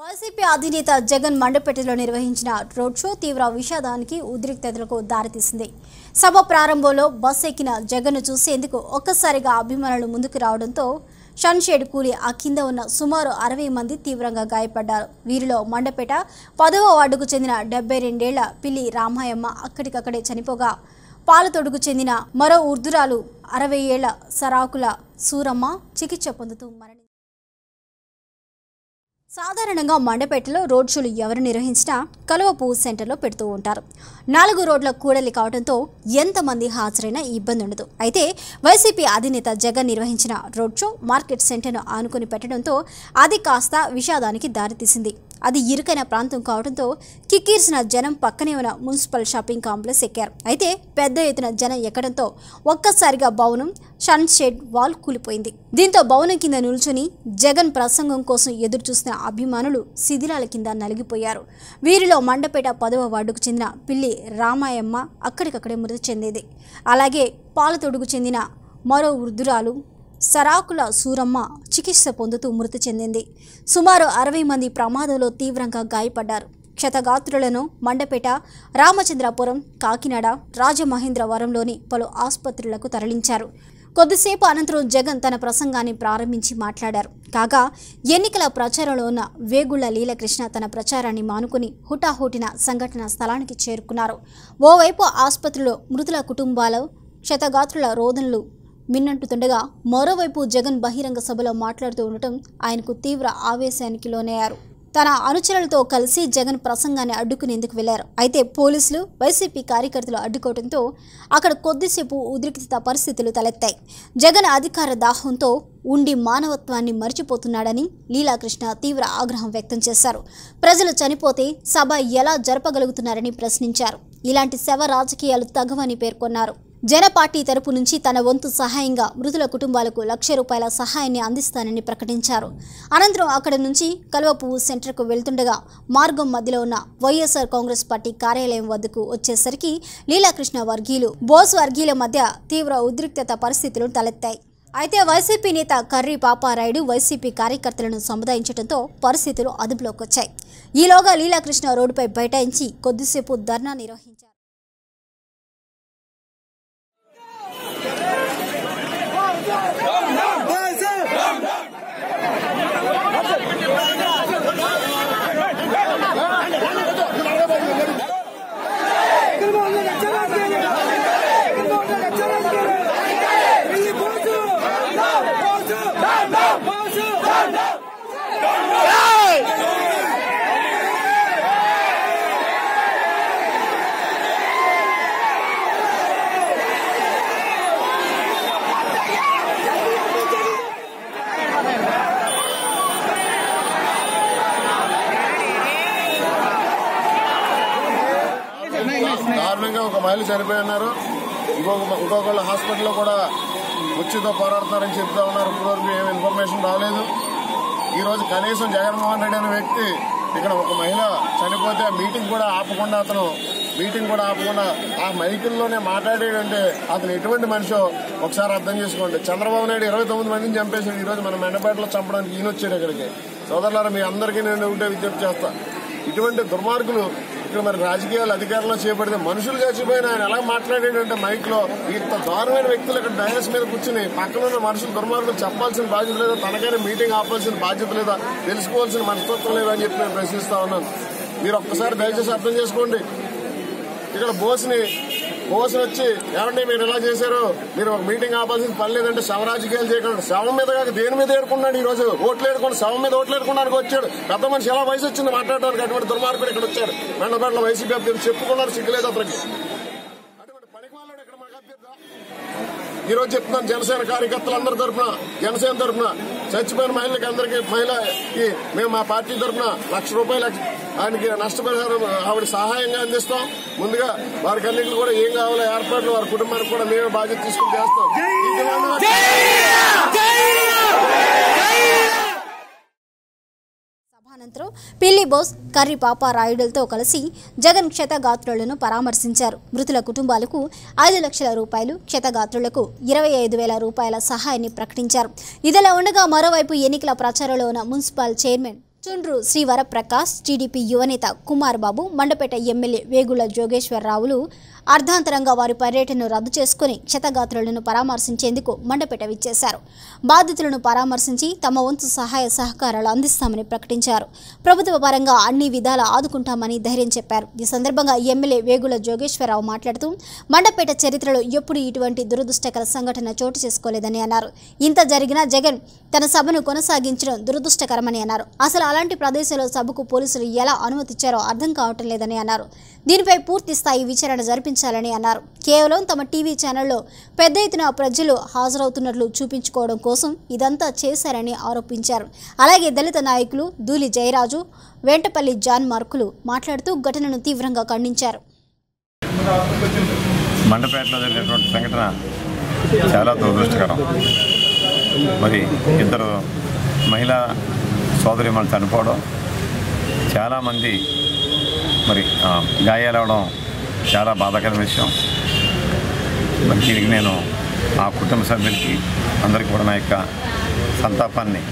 YCP అధినేత జగన్ మండపేటలో నిర్వహించిన road show తీవ్ర విషాదానికి ఉద్రిక్తతలకు దారితీసింది. సభ ప్రారంభంలో బస్ ఎక్కిన జగన్ను చూసేందుకు ఒక్కసారిగా అభిమానులు ముందుకు రావడంతో షన్షేడ్ కూలి ఆ కింద ఉన్న సుమారు అరవై మంది తీవ్రంగా గాయపడ్డారు. వీరిలో మండపేట పదవ వార్డుకు చెందిన డెబ్బై రెండేళ్ళ పిల్లి రామాయమ్మ అక్కడికక్కడే చనిపోగా పాలతోడుకు చెందిన మరో ఉర్దురాలు అరవై ఏళ్ళ సరాకుల సూరమ్మ చికిత్స పొందుతూ మరణించారు సాధారణంగా మండపేటలో రోడ్ షోలు ఎవరు నిర్వహించినా కలువ పువ్వు సెంటర్లో పెడుతూ ఉంటారు. నాలుగు రోడ్ల కూడలి కావడంతో ఎంతమంది హాజరైనా ఇబ్బంది ఉండదు. అయితే వైసీపీ అధినేత జగన్ నిర్వహించిన రోడ్ షో మార్కెట్ సెంటర్ను ఆనుకుని పెట్టడంతో అది కాస్త విషాదానికి దారితీసింది. అది ఇరుకైన ప్రాంతం కావడంతో కిక్కిర్సిన జనం పక్కనే ఉన్న మున్సిపల్ షాపింగ్ కాంప్లెక్స్ ఎక్కారు. అయితే పెద్ద ఎత్తున జనం ఎక్కడంతో ఒక్కసారిగా భవనం షన్ వాల్ కూలిపోయింది. దీంతో భవనం కింద నిల్చుని జగన్ ప్రసంగం కోసం ఎదురు చూసిన అభిమానులు శిథిలాల కింద నలిగిపోయారు. వీరిలో మండపేట పదవ వార్డుకు చెందిన పిల్లి రామాయమ్మ అక్కడికక్కడే మృతి చెందేది. అలాగే పాలతోడుకు చెందిన మరో వృద్ధురాలు సరాకుల సూరమ్మ చికిత్స పొందుతూ మృతి చెందింది. సుమారు అరవై మంది ప్రమాదంలో తీవ్రంగా గాయపడ్డారు. క్షతగాత్రులను మండపేట రామచంద్రపురం కాకినాడ రాజమహేంద్రవరంలోని పలు ఆసుపత్రులకు తరలించారు. కొద్దిసేపు అనంతరం జగన్ తన ప్రసంగాన్ని ప్రారంభించి మాట్లాడారు. కాగా ఎన్నికల ప్రచారంలో ఉన్న వేగుళ్ళ లీలకృష్ణ తన ప్రచారాన్ని మానుకుని హుటాహుటిన సంఘటన స్థలానికి చేరుకున్నారు. ఓవైపు ఆసుపత్రిలో మృతుల కుటుంబాలు క్షతగాత్రుల రోదనలు మిన్నంటుతుండగా మరోవైపు జగన్ బహిరంగ సభలో మాట్లాడుతూ ఉండటం ఆయనకు తీవ్ర ఆవేశానికి లోనయ్యారు. తన అనుచరులతో కలిసి జగన్ ప్రసంగాన్ని అడ్డుకునేందుకు వెళ్ళారు. అయితే పోలీసులు వైసీపీ కార్యకర్తలు అడ్డుకోవడంతో అక్కడ కొద్దిసేపు ఉద్రిక్తత పరిస్థితులు తలెత్తాయి. జగన్ అధికార దాహంతో ఉండి మానవత్వాన్ని మర్చిపోతున్నాడని లీలాకృష్ణ తీవ్ర ఆగ్రహం వ్యక్తం చేశారు. ప్రజలు చనిపోతే సభ ఎలా జరపగలుగుతున్నారని ప్రశ్నించారు. ఇలాంటి శవ రాజకీయాలు తగవని పేర్కొన్నారు. జన పార్టీ తరపు నుంచి తన వంతు సహాయంగా మృతుల కుటుంబాలకు లక్ష రూపాయల సహాయాన్ని అందిస్తానని ప్రకటించారు. అనంతరం అక్కడి నుంచి కల్వపువ్వు సెంటర్కు వెళ్తుండగా మార్గం మధ్యలో ఉన్న వైఎస్ఆర్ కాంగ్రెస్ పార్టీ కార్యాలయం వద్దకు వచ్చేసరికి లీలాకృష్ణ వర్గీయులు బోస్ వర్గీయుల మధ్య తీవ్ర ఉద్రిక్తత పరిస్థితులు తలెత్తాయి. అయితే వైసీపీ నేత కర్రీ పాపారాయుడు వైసీపీ కార్యకర్తలను సముదాయించడంతో పరిస్థితులు అదుపులోకి వచ్చాయి ఈలోగా లీలాకృష్ణ రోడ్డుపై బైఠాయించి కొద్దిసేపు ధర్నా నిర్వహించారు. చనిపోయి ఉన్నారు ఇంకొక ఇంకొకళ్ళు హాస్పిటల్లో కూడా ముచ్చితో పోరాడుతున్నారని చెప్తా ఉన్నారు. ఇప్పటివరకు ఏమి ఇన్ఫర్మేషన్ రాలేదు. ఈరోజు కనీసం జగన్మోహన్ రెడ్డి అనే వ్యక్తి ఇక్కడ ఒక మహిళ చనిపోతే ఆ మీటింగ్ కూడా ఆపకుండా అతను మీటింగ్ కూడా ఆపకుండా ఆ మైకుల్లోనే మాట్లాడేటంటే అతను ఎటువంటి మనిషో ఒకసారి అర్థం చేసుకోండి. చంద్రబాబు నాయుడు ఇరవై తొమ్మిది మందిని చంపేశాడు. ఈ రోజు మన మెండపేటలో చంపడానికి ఈయన వచ్చాడు ఇక్కడికి. సోదరులారా మీ అందరికీ నేను ఒకటే విజ్ఞప్తి చేస్తా. ఇటువంటి దుర్మార్గులు ఇక్కడ మరి రాజకీయాలు అధికారంలో చేపడితే మనుషులు చచ్చిపోయిన ఆయన ఎలా మాట్లాడేటంటే మైక్లో? ఇంత దారుణమైన వ్యక్తులు ఇక్కడ డయాస్ మీద కూర్చుని పక్కన ఉన్న మనుషులు దుర్మార్గులు చెప్పాల్సిన బాధ్యత లేదా తనకైనా మీటింగ్ ఆపాల్సిన బాధ్యత లేదా తెలుసుకోవాల్సిన మనస్తత్వం లేదా అని చెప్పి నేను ప్రశ్నిస్తా ఉన్నాను. మీరు ఒక్కసారి దయచేసి అర్థం చేసుకోండి. ఇక్కడ బోస్ని కోసి వచ్చి ఏమంటే మీరు ఇలా చేశారు? మీరు ఒక మీటింగ్ ఆపాల్సిన పని లేదంటే శవ రాజకీయాలు చేయకుండా. శవం మీద కాక దేని మీద ఏడుకున్నాడు ఈ రోజు? ఓట్లు ఏడుకుని శవం మీద ఓట్లు ఏడుకున్నానికి వచ్చాడు. పెద్ద మనిషి ఎలా వయసు వచ్చింది మాట్లాడడానికి అటువంటి దుర్మార్గుడు ఇక్కడ వచ్చాడు. మెండపేటలో వైసీపీ అభ్యర్థి చెప్పుకున్నారు సిగ్గులేదు అతనికి. అటువంటి ఈ రోజు చెప్తున్నాను జనసేన కార్యకర్తలందరి తరఫున జనసేన తరఫున చచ్చిపోయిన మహిళలకి అందరికీ మహిళకి మేము మా పార్టీ తరఫున లక్ష రూపాయలు ఆయనకి నష్టపరిహారం ఆవిడ సహాయంగా అందిస్తాం. ముందుగా వారికి అన్నింటికి కూడా ఏం కావాలో ఏర్పాట్లు వారి కుటుంబానికి కూడా మేమే బాధ్యత తీసుకుని చేస్తాం. అనంతరం పిల్లి బోస్ రాయుడులతో కలిసి జగన్ క్షతగాత్రులను పరామర్శించారు. మృతుల కుటుంబాలకు ఐదు లక్షల రూపాయలు క్షతగాత్రులకు ఇరవై ఐదు వేల రూపాయల సహాయాన్ని ప్రకటించారు. ఇదిలా ఉండగా మరోవైపు ఎన్నికల ప్రచారంలో ఉన్న మున్సిపల్ చైర్మన్ చుండ్రు శ్రీవరప్రకాష్ టీడీపీ యువనేత కుమార్ బాబు మండపేట ఎమ్మెల్యే వేగుల జోగేశ్వరరావులు అర్ధాంతరంగా వారి పర్యటనను రద్దు చేసుకుని క్షతగాత్రులను పరామర్శించేందుకు మండపేట విచ్చేశారు. బాధితులను పరామర్శించి తమ వంతు సహాయ సహకారాలు అందిస్తామని ప్రకటించారు. ప్రభుత్వ పరంగా అన్ని విధాలా ఆదుకుంటామని ధైర్యం చెప్పారు. ఈ సందర్భంగా ఎమ్మెల్యే వేగుల జోగేశ్వరరావు మాట్లాడుతూ మండపేట చరిత్రలో ఎప్పుడు ఇటువంటి దురదృష్టకర సంఘటన చోటు చేసుకోలేదని అన్నారు. ఇంత జరిగినా జగన్ తన సభను కొనసాగించడం దురదృష్టకరమని అన్నారు. అసలు అలాంటి ప్రదేశంలో సభకు పోలీసులు ఎలా అనుమతిచ్చారో అర్థం కావటం లేదని అన్నారు. దీనిపై పూర్తి స్థాయి విచారణ జరిపించాలని అన్నారు. కేవలం తమ టీవీ ఛానల్లో పెద్ద ఎత్తున ప్రజలు హాజరవుతున్నట్లు చూపించుకోవడం కోసం ఇదంతా చేశారని ఆరోపించారు. అలాగే దళిత నాయకులు దూలి జయరాజు వెంటపల్లి జాన్ మార్కులు మాట్లాడుతూ ఘటనను తీవ్రంగా ఖండించారు. మండపేటలో జరిగినటువంటి సంఘటన చాలా దురదృష్టకరం. మరి ఇద్దరు మహిళా సోదరి చనిపోవడం చాలామంది మరి గాయాలవడం చాలా బాధాకరమైన విషయం. మరి దీనికి నేను ఆ కుటుంబ సభ్యులకి అందరికీ కూడా నా యొక్క సంతాపాన్ని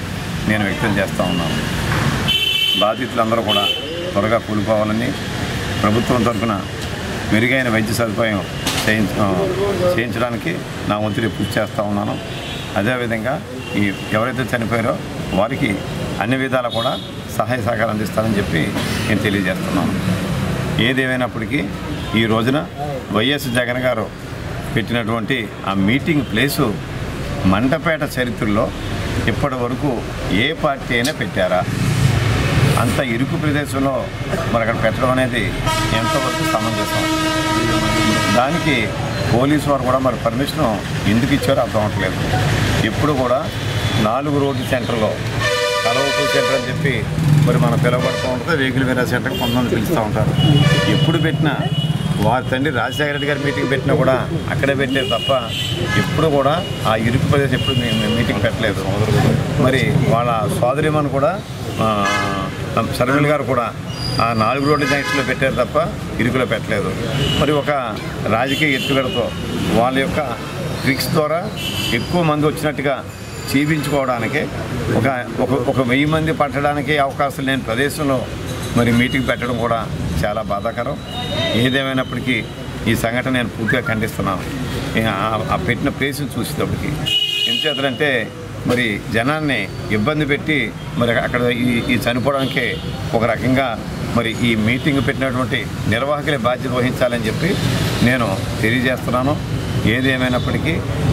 నేను వ్యక్తం చేస్తూ ఉన్నాను. బాధితులందరూ కూడా త్వరగా కూలిపోవాలని ప్రభుత్వం తరఫున మెరుగైన వైద్య సదుపాయం చేయించ చేయించడానికి నా వంతుని కృషి చేస్తూ ఉన్నాను. అదేవిధంగా ఈ ఎవరైతే చనిపోయారో వారికి అన్ని విధాలా కూడా సహాయ సహకారం అందిస్తానని చెప్పి నేను తెలియజేస్తున్నాను. ఏదేమైనప్పటికీ ఈ రోజున వైఎస్ జగన్ గారు పెట్టినటువంటి ఆ మీటింగ్ ప్లేసు మంటపేట చరిత్రలో ఇప్పటి వరకు ఏ పార్టీ అయినా పెట్టారా? అంత ఇరుకు ప్రదేశంలో మరి అక్కడ పెట్టడం అనేది ఎంతవరకు సమంజసం? దానికి పోలీసు వారు కూడా మరి పర్మిషన్ ఎందుకు ఇచ్చారో అర్థం అవ్వట్లేదు ఎప్పుడు కూడా నాలుగు రోడ్డు సెంటర్లో. కలవపు సెంటర్ అని చెప్పి మరి మనం పిలవబడుతూ ఉంటుంది వెహికల్ వేరే సెంటర్ కొంతమంది పిలుస్తూ ఉంటారు. ఎప్పుడు పెట్టినా వారి తండ్రి రాజశేఖర రెడ్డి గారి మీటింగ్ పెట్టినా కూడా అక్కడే పెట్టలేదు తప్ప ఎప్పుడు కూడా ఆ ఇరుకు ప్రదేశం ఎప్పుడు మీటింగ్ పెట్టలేదు. మరి వాళ్ళ సోదరిమని కూడా ఆ, గారు కూడా ఆ నాలుగు రోడ్ల జంక్షన్లో పెట్టారు తప్ప ఇరుకులో పెట్టలేదు. మరి ఒక రాజకీయ ఎత్తుగడతో వాళ్ళ యొక్క ట్రిక్స్ ద్వారా ఎక్కువ మంది వచ్చినట్టుగా చూపించుకోవడానికి ఒక ఒక ఒక వెయ్యి మంది పట్టడానికి అవకాశం లేని ప్రదేశంలో మరి మీటింగ్ పెట్టడం కూడా చాలా బాధాకరం. ఏదేమైనప్పటికీ ఈ సంఘటన నేను పూర్తిగా ఖండిస్తున్నాను. ఆ- పెట్టిన ప్లేస్ని చూసేటప్పటికి. ఎంచేతంటే మరి జనాన్ని ఇబ్బంది పెట్టి మరి అక్కడ ఈ ఈ చనిపోవడానికి ఒక రకంగా మరి ఈ మీటింగ్ పెట్టినటువంటి నిర్వాహకులే బాధ్యత వహించాలని చెప్పి నేను తెలియజేస్తున్నాను. ఏది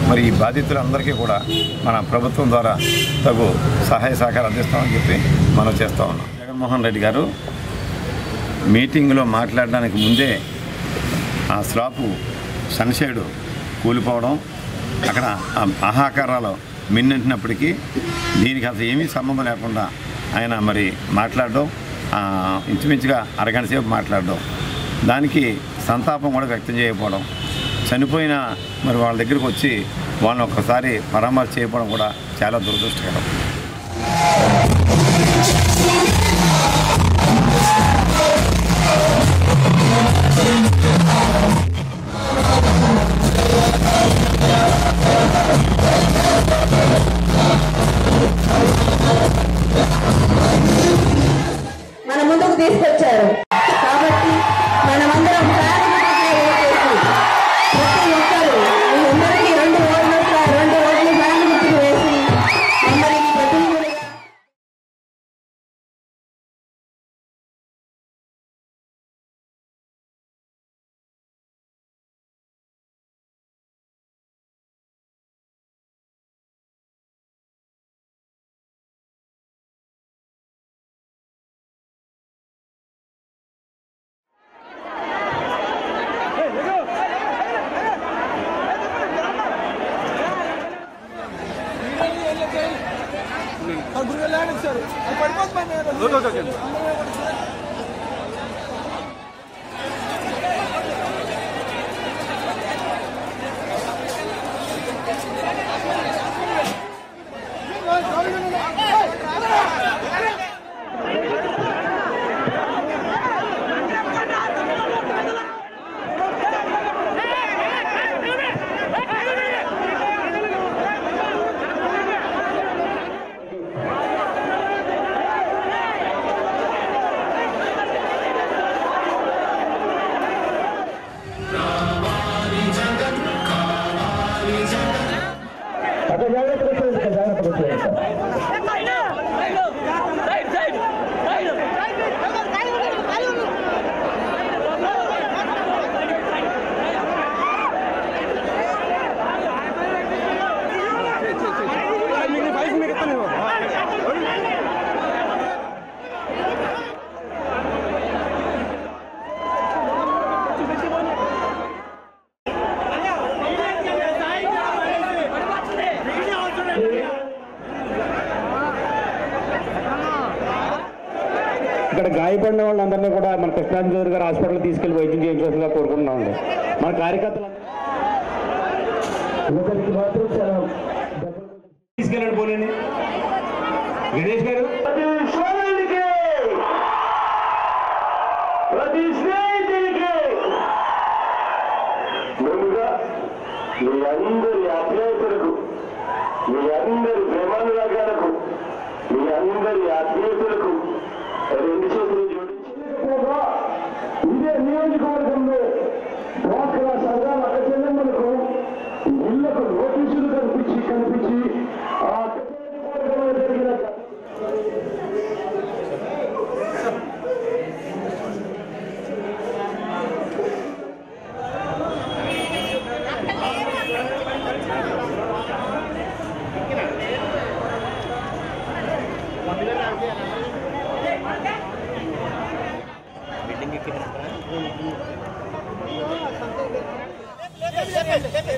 మరి ఈ బాధితులందరికీ కూడా మన ప్రభుత్వం ద్వారా తగు సహాయ సహకారం అందిస్తామని చెప్పి మనం చేస్తా ఉన్నాం. జగన్మోహన్ రెడ్డి గారు మీటింగ్లో మాట్లాడడానికి ముందే ఆ స్లాపు సన్షేడు కూలిపోవడం అక్కడ ఆహాకారాలు మిన్నంటినప్పటికీ దీనికి అసలు ఏమీ సంబంధం లేకుండా ఆయన మరి మాట్లాడడం ఇంచుమించుగా అరగంట సేపు మాట్లాడడం దానికి సంతాపం కూడా వ్యక్తం చేయకపోవడం చనిపోయిన మరి వాళ్ళ దగ్గరికి వచ్చి వాళ్ళని ఒక్కసారి పరామర్శ చేయకపోవడం కూడా చాలా దురదృష్టకరం. మన ముందుకు తీసుకొచ్చారు. 领导同志。ఇక్కడ గాయపడిన వాళ్ళందరినీ కూడా మన కృష్ణాంజలి గారు హాస్పిటల్ తీసుకెళ్ళి వైద్యం చేయించవలసిందిగా కోరుకుంటున్నామండి. మన కార్యకర్తలు తీసుకెళ్ళండి పోలేండి గణేష్ గారు. ప్రతి సోదరుడికి ప్రతి స్నేహితుడికి ముందుగా మీ అందరి అభ్యర్థులకు మీ అందరి ప్రేమానురాగాలకు మీ అందరి ఆత్మీయతలకు Efendim bir şey Pepe, Pepe, Pepe.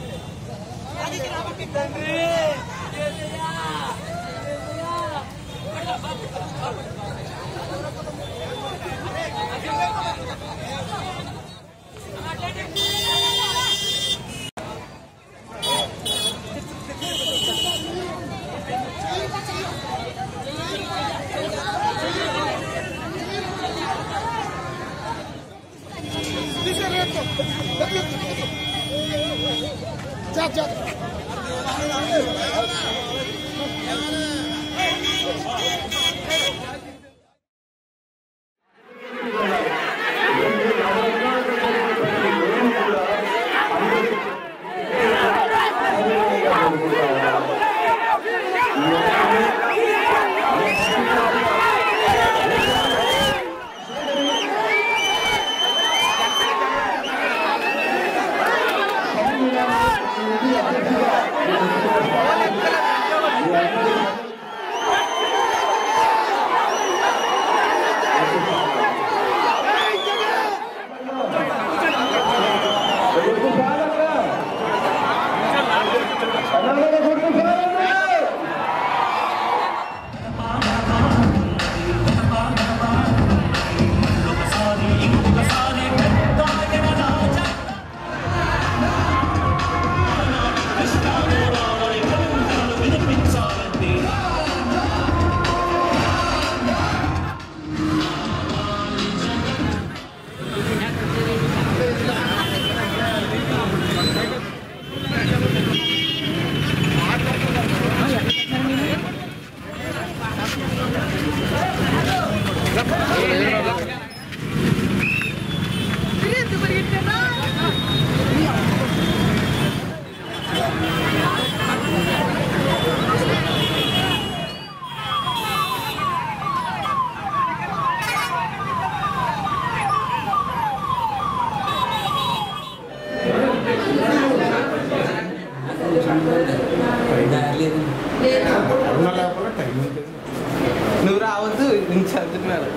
నువ్వు రావద్దు నేను చదువుతున్నారు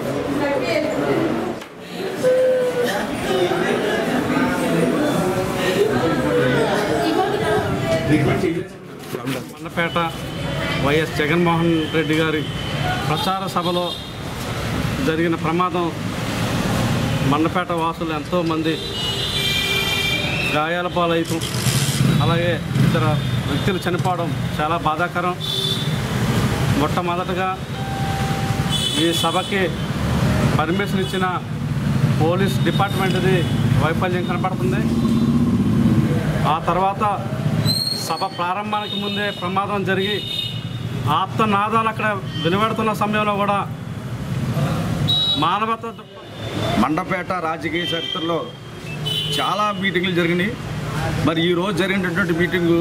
మన్నపేట వైఎస్ జగన్మోహన్ రెడ్డి గారి ప్రచార సభలో జరిగిన ప్రమాదం మన్నపేట వాసులు ఎంతోమంది గాయాల పాలైతం అలాగే ఇతర వ్యక్తులు చనిపోవడం చాలా బాధాకరం. మొట్టమొదటగా ఈ సభకి పర్మిషన్ ఇచ్చిన పోలీస్ డిపార్ట్మెంట్ది వైఫల్యం కనపడుతుంది. ఆ తర్వాత సభ ప్రారంభానికి ముందే ప్రమాదం జరిగి ఆప్తనాదాలు అక్కడ వెలువడుతున్న సమయంలో కూడా మానవత మండపేట రాజకీయ చరిత్రలో చాలా మీటింగ్లు జరిగినాయి. మరి ఈ రోజు జరిగినటువంటి మీటింగు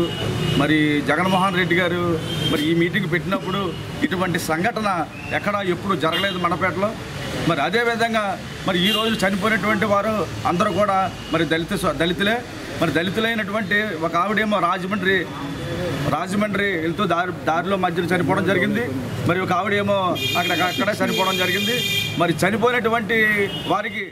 మరి జగన్మోహన్ రెడ్డి గారు మరి ఈ మీటింగ్ పెట్టినప్పుడు ఇటువంటి సంఘటన ఎక్కడ ఎప్పుడు జరగలేదు మనపేటలో మరి అదేవిధంగా మరి ఈ రోజు చనిపోయినటువంటి వారు అందరూ కూడా మరి దళిత దళితులే. మరి దళితులైనటువంటి ఒక ఆవిడేమో రాజమండ్రి రాజమండ్రి వెళ్తూ దారి దారిలో మధ్యలో చనిపోవడం జరిగింది. మరి ఒక ఆవిడేమో అక్కడ అక్కడే చనిపోవడం జరిగింది. మరి చనిపోయినటువంటి వారికి